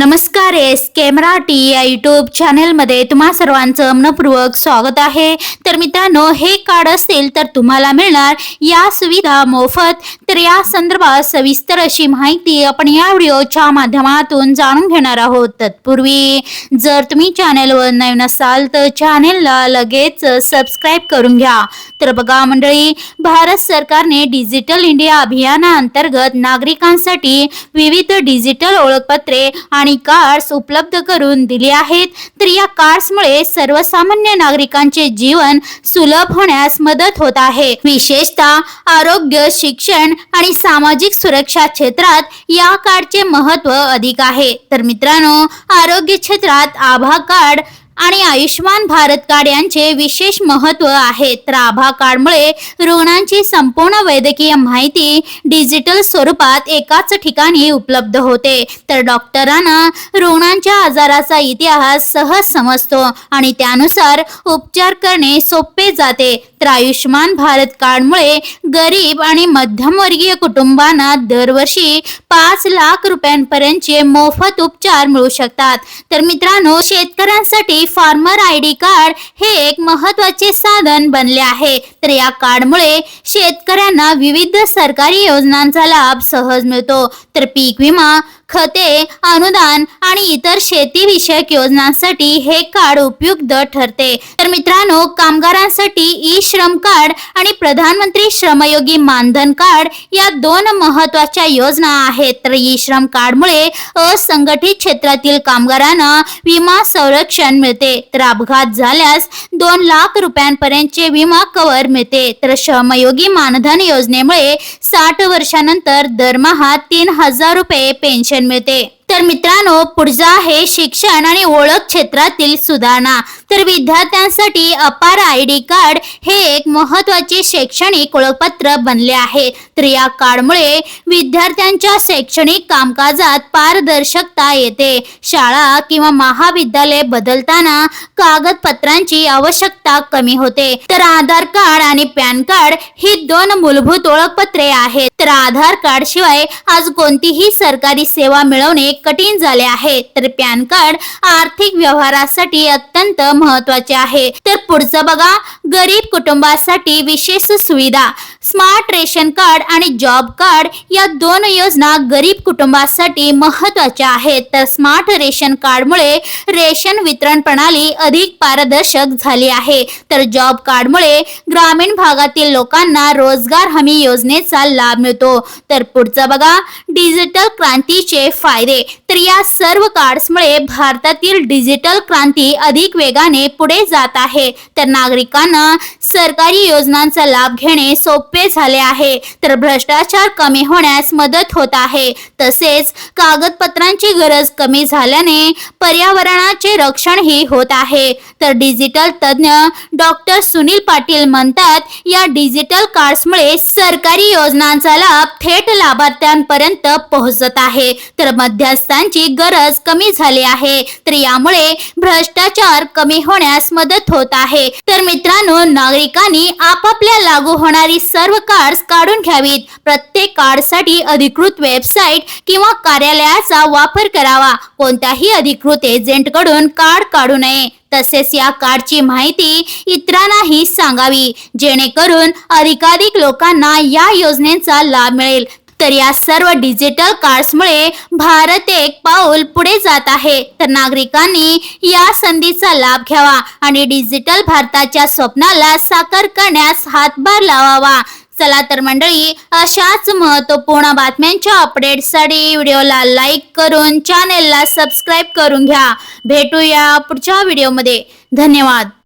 नमस्कार एस के मराठी या युट्यूब चॅनेलमध्ये तुम्हा सर्वांचं मनपूर्वक स्वागत आहे. तर मित्रांनो हे कार्ड असेल तर तुम्हाला मिळणार या सुविधा मोफत. तर या संदर्भात सविस्तर अशी माहिती आपण या व्हिडिओच्या माध्यमातून जाणून घेणार आहोत. तत्पूर्वी जर तुम्ही चॅनेलवर नवीन असाल तर चॅनेलला लगेच सबस्क्राईब करून घ्या. तर बघा मंडळी भारत सरकारने डिजिटल इंडिया अभियानाअंतर्गत नागरिकांसाठी विविध डिजिटल ओळखपत्रे आणि कार्ड्स उपलब्ध करून दिली आहेत. तर या कार्ड्समुळे सर्वसामान्य नागरिकांचे जीवन सुलभ होण्यास मदत होत आहे. विशेषतः आरोग्य शिक्षण आणि सामाजिक सुरक्षा क्षेत्रात या कार्डचे महत्त्व अधिक आहे. तर मित्रांनो आरोग्य क्षेत्रात आभा कार्ड आणि आयुष्यमान भारत कार्ड यांचे विशेष महत्त्व आहे. तर आभा कार्डमुळे रुग्णांची संपूर्ण वैद्यकीय माहिती डिजिटल स्वरूपात एकाच ठिकाणी उपलब्ध होते. तर डॉक्टरांना रुग्णांच्या आजाराचा इतिहास सहज समजतो आणि त्यानुसार उपचार करणे सोपे जाते. तर आयुष्यमान भारत कार्डमुळे गरीब आणि मध्यमवर्गीय कुटुंबांना दरवर्षी पाच लाख रुपयांपर्यंतचे मोफत उपचार मिळू शकतात. तर मित्रांनो शेतकऱ्यांसाठी फार्मर आय डी कार्ड हे एक महत्त्वाचे साधन बनले आहे. तर या कार्डमुळे शेतकऱ्यांना विविध सरकारी योजनांचा लाभ सहज मिळतो. तर पीक विमा खते अनुदान आणि इतर शेतीविषयक योजनांसाठी हे कार्ड उपयुक्त ठरते. तर मित्रांनो कामगारांसाठी ई श्रम कार्ड आणि प्रधानमंत्री श्रमयोगी मानधन कार्ड या दोन महत्त्वाच्या योजना आहेत. तर ई श्रम कार्डमुळे असंघटित क्षेत्रातील कामगारांना विमा संरक्षण मिळते. तर अपघात झाल्यास दोन लाख रुपयांपर्यंतचे विमा कव्हर मिळते. तर श्रमयोगी मानधन योजनेमुळे साठ वर्षानंतर दरमहा तीन हजार रुपये पेन्शन मिळते. तर मित्रांनो पुढचा आहे शिक्षण आणि ओळख क्षेत्रातील सुधारणा. तर विद्यार्थ्यांसाठी अपार आय डी कार्ड हे एक महत्त्वाचे शैक्षणिक ओळखपत्र बनले आहे. तर या कार्डमुळे विद्यार्थ्यांच्या शैक्षणिक कामकाजात पारदर्शकता येते. शाळा किंवा महाविद्यालय बदलताना कागदपत्रांची आवश्यकता कमी होते. तर आधार कार्ड आणि पॅन कार्ड ही दोन मूलभूत ओळखपत्रे आहेत. तर आधार कार्ड शिवाय आज कोणतीही सरकारी सेवा मिळवणे कठीण झाले आहे तर पॅन कार्ड आर्थिक व्यवहारासाठी अत्यंत महत्त्वाचे आहे. तर पुढचं बघा गरीब कुटुंबासाठी विशेष सुविधा. स्मार्ट रेशन कार्ड आणि जॉब कार्ड या दोन योजना गरीब कुटुंबासाठी महत्त्वाच्या आहेत. तर स्मार्ट रेशन कार्डमुळे रेशन वितरण प्रणाली अधिक पारदर्शक झाली आहे. तर जॉब कार्डमुळे ग्रामीण भागातील लोकांना रोजगार हमी योजनेचा लाभ मिळतो. तर पुढचं बघा डिजिटल क्रांतीचे फायदे. तर या सर्व कार्ड्समुळे भारतातील डिजिटल क्रांती अधिक वेगाने पुढे जात आहे. तर नागरिकांना सरकारी योजनांचा लाभ घेणे सोपे झाले आहे. तर भ्रष्टाचार कमी होण्यास मदत होत आहे. तसेच कागदपत्रांची गरज कमी झाल्याने पर्यावरणाचे रक्षणही होत आहे. तर डिजिटल तज्ज्ञ डॉक्टर सुनील पाटील म्हणतात या डिजिटल कार्ड्समुळे सरकारी योजनांचा लाभ थेट लाभार्थ्यांपर्यंत पोहोचत आहे. तर मध्यस्थ मध्यस्थांची गरज कमी झाली आहे. तर यामुळे भ्रष्टाचार कमी होण्यास मदत होत आहे. तर मित्रांनो नागरिकांनी आपापल्या लागू होणारी सर्व कार्ड्स काढून घ्यावीत. प्रत्येक कार्डसाठी अधिकृत वेबसाईट किंवा कार्यालयाचा वापर करावा. कोणत्याही अधिकृत एजंटकडून कार्ड काढू नये. तसेच या कार्डची माहिती इतरांनाही सांगावी. जेणेकरून अधिकाधिक लोकांना या योजनेचा लाभ मिळेल. तर या सर्व डिजिटल कार्ड्समुळे भारत एक पाऊल पुढे जात आहे. तर नागरिकांनी या संधीचा लाभ घ्यावा आणि डिजिटल भारताच्या स्वप्नाला साकार करण्यास हातभार लावावा. चला तर मंडळी अशाच महत्त्वपूर्ण बातम्यांच्या अपडेटसाठी व्हिडिओला लाईक करून चॅनेलला सबस्क्राईब करून घ्या. भेटूया पुढच्या व्हिडिओमध्ये धन्यवाद.